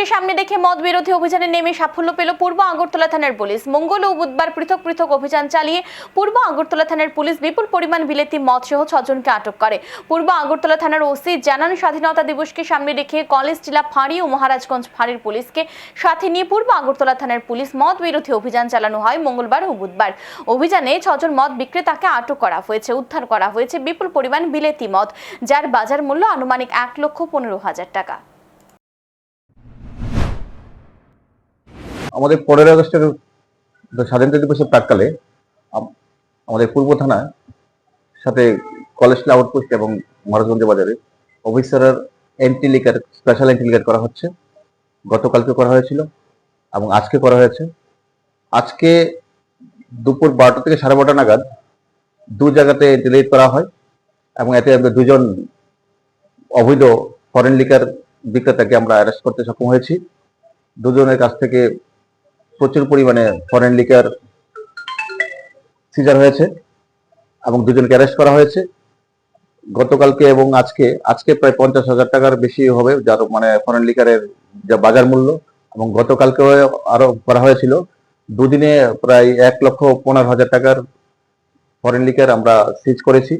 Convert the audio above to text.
দিবসকে সামনে রেখে মদ বিরোধী অভিযানে নেমে সাফল্য পেল পূর্ব আগরতলা থানার পুলিশ। মঙ্গল ও বুধবার পৃথক পৃথক অভিযান চালিয়ে পূর্ব আগরতলা থানার পুলিশ বিপুল পরিমাণ বিলেতি মদ সহ ছজনকে আটক করে। পূর্ব আগরতলা থানার ওসি জানান, স্বাধীনতা দিবসকে সামনে রেখে কলেজ টিলা ফাঁড়ি ও মহারাজগঞ্জ ফাঁড়ির পুলিশকে সাথে নিয়ে পূর্ব আগরতলা থানার পুলিশ মদ বিরোধী অভিযান চালানো হয় মঙ্গলবার ও বুধবার। অভিযানে ছজন মদ বিক্রেতাকে আটক করা হয়েছে, উদ্ধার করা হয়েছে বিপুল পরিমাণ বিলেতি মদ, যার বাজার মূল্য আনুমানিক এক লক্ষ পনেরো হাজার টাকা। আমাদের পনেরোই আগস্টের স্বাধীনতা দিবসের প্রাককালে আমাদের পূর্ব থানা সাথে কলেজ আউটপোস্ট এবং মহারাজগঞ্জ বাজারে অফিসারের entry liquor special entry liquor করা হচ্ছে। গতকালকে করা হয়েছিল এবং আজকে করা হয়েছে। আজকে দুপুর বারোটা থেকে সাড়ে বারোটা নাগাদ দু জায়গাতে ডিলিট করা হয় এবং এতে আমরা দুজন অবৈধ ফরেন লিকার বিক্রেতাকে আমরা অ্যারেস্ট করতে সক্ষম হয়েছি। দুজনের কাছ থেকে প্রচুর পরিমাণে ফরেন লিকার সিজার হয়েছে এবং দুজনকে অ্যারেস্ট করা হয়েছে। গতকালকে এবং আজকে আজকে প্রায় পঞ্চাশ হাজার টাকার বেশি হবে যার মানে ফরেন লিকারের যা বাজার মূল্য এবং গতকালকে আরও করা হয়েছিল। দুদিনে প্রায় এক লক্ষ পনেরো হাজার টাকার ফরেন লিকার আমরা সিজ করেছি।